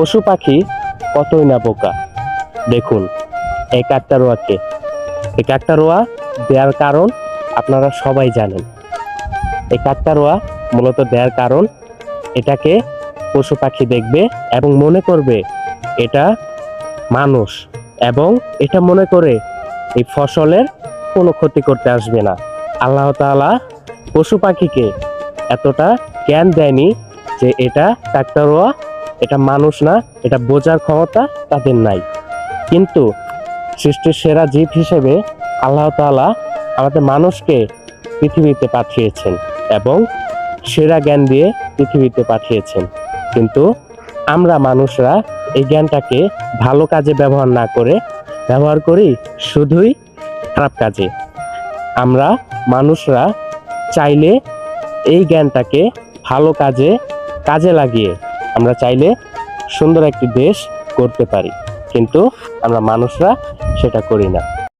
পশু পাখি কতই না বোকা। দেখুন, এই কাকতারোয়াকে এই কাকতারোয়া দেওয়ার কারণ আপনারা সবাই জানেন। এই কাকতারোয়া মূলত দেওয়ার কারণ এটাকে পশু পাখি দেখবে এবং মনে করবে এটা মানুষ এবং এটা মনে করে এই ফসলের কোনো ক্ষতি করতে আসবে না। আল্লাহ তাআলা পশু পাখিকে এতটা জ্ঞান দেয়নি যে এটা কাকতারোয়া এটা মানুষ না, এটা বোঝার ক্ষমতা তাদের নাই। কিন্তু সৃষ্টির সেরা জীব হিসেবে আল্লাহ তাআলা আমাদের মানুষকে পৃথিবীতে পাঠিয়েছেন এবং সেরা জ্ঞান দিয়ে পৃথিবীতে পাঠিয়েছেন। কিন্তু আমরা মানুষরা এই জ্ঞানটাকে ভালো কাজে ব্যবহার না করে ব্যবহার করি শুধুই খারাপ কাজে। আমরা মানুষরা চাইলে এই জ্ঞানটাকে ভালো কাজে কাজে লাগিয়ে আমরা চাইলে সুন্দর একটি দেশ করতে পারি। কিন্তু আমরা মানুষরা সেটা করি না।